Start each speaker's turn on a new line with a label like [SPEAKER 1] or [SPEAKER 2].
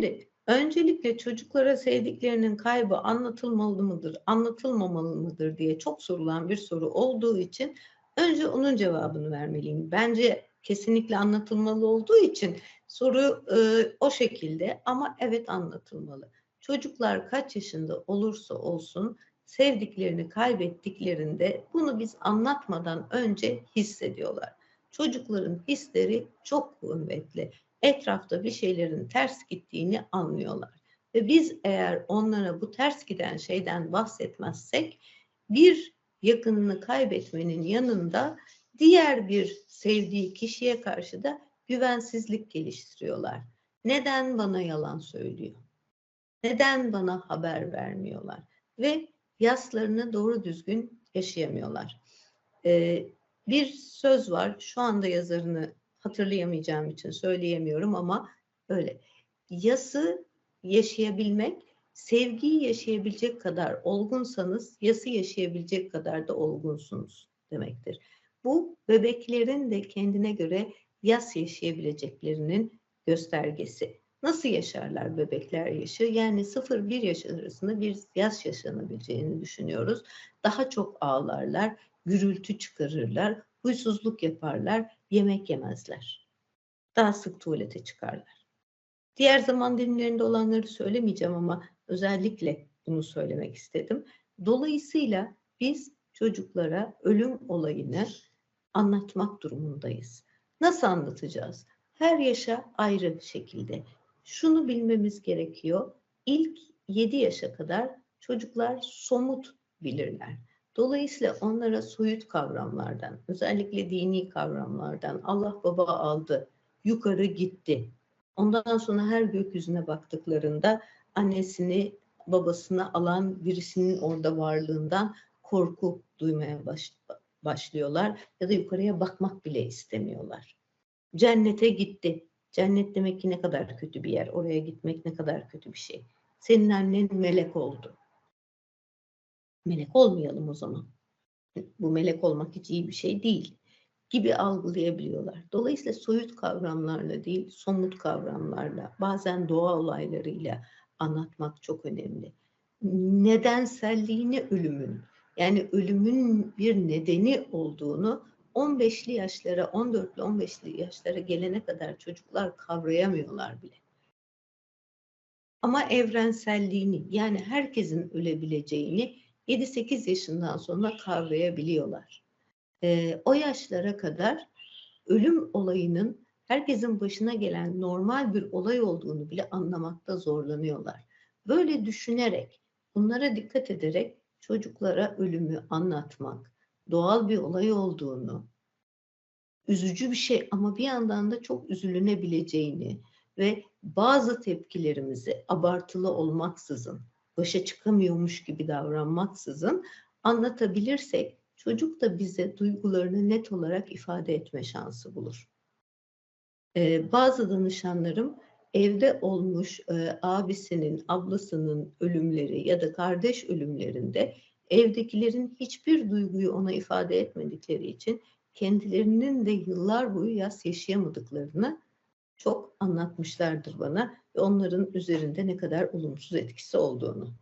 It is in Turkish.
[SPEAKER 1] Şimdi öncelikle çocuklara sevdiklerinin kaybı anlatılmalı mıdır, anlatılmamalı mıdır diye çok sorulan bir soru olduğu için önce onun cevabını vermeliyim. Bence kesinlikle anlatılmalı olduğu için soru e, o şekilde ama evet anlatılmalı. Çocuklar kaç yaşında olursa olsun sevdiklerini kaybettiklerinde bunu biz anlatmadan önce hissediyorlar. Çocukların hisleri çok kuvvetli. Etrafta bir şeylerin ters gittiğini anlıyorlar. Ve biz eğer onlara bu ters giden şeyden bahsetmezsek bir yakınını kaybetmenin yanında diğer bir sevdiği kişiye karşı da güvensizlik geliştiriyorlar. Neden bana yalan söylüyor? Neden bana haber vermiyorlar? Ve yaslarını doğru düzgün yaşayamıyorlar. Ee, bir söz var, şu anda yazarını hatırlayamayacağım için söyleyemiyorum ama öyle. Yası yaşayabilmek, sevgiyi yaşayabilecek kadar olgunsanız, yası yaşayabilecek kadar da olgunsunuz demektir. Bu bebeklerin de kendine göre yas yaşayabileceklerinin göstergesi. Nasıl yaşarlar bebekler yaşı? Yani 0-1 yaş arasında bir yaş yaşanabileceğini düşünüyoruz. Daha çok ağlarlar, gürültü çıkarırlar, huysuzluk yaparlar, yemek yemezler. Daha sık tuvalete çıkarlar. Diğer zaman dilimlerinde olanları söylemeyeceğim ama özellikle bunu söylemek istedim. Dolayısıyla biz çocuklara ölüm olayını anlatmak durumundayız. Nasıl anlatacağız? Her yaşa ayrı şekilde. Şunu bilmemiz gerekiyor. İlk 7 yaşa kadar çocuklar somut bilirler. Dolayısıyla onlara soyut kavramlardan, özellikle dini kavramlardan Allah baba aldı, yukarı gitti. Ondan sonra her gökyüzüne baktıklarında annesini, babasını alan birisinin orada varlığından korku duymaya baş, başlıyorlar ya da yukarıya bakmak bile istemiyorlar. Cennete gitti. Cennet demek ki ne kadar kötü bir yer. Oraya gitmek ne kadar kötü bir şey. Senin annen melek oldu. Melek olmayalım o zaman. Bu melek olmak hiç iyi bir şey değil gibi algılayabiliyorlar. Dolayısıyla soyut kavramlarla değil, somut kavramlarla, bazen doğa olaylarıyla anlatmak çok önemli. Nedenselliğini ölümün, yani ölümün bir nedeni olduğunu 15'li yaşlara, 14'lü 15'li yaşlara gelene kadar çocuklar kavrayamıyorlar bile. Ama evrenselliğini, yani herkesin ölebileceğini 7-8 yaşından sonra kavrayabiliyorlar. E, o yaşlara kadar ölüm olayının herkesin başına gelen normal bir olay olduğunu bile anlamakta zorlanıyorlar. Böyle düşünerek, bunlara dikkat ederek çocuklara ölümü anlatmak, doğal bir olay olduğunu, üzücü bir şey ama bir yandan da çok üzülünebileceğini ve bazı tepkilerimizi abartılı olmaksızın, başa çıkamıyormuş gibi davranmaksızın anlatabilirsek çocuk da bize duygularını net olarak ifade etme şansı bulur. Ee, bazı danışanlarım evde olmuş e, abisinin, ablasının ölümleri ya da kardeş ölümlerinde evdekilerin hiçbir duyguyu ona ifade etmedikleri için kendilerinin de yıllar boyu yas yaşayamadıklarını çok anlatmışlardır bana ve onların üzerinde ne kadar olumsuz etkisi olduğunu.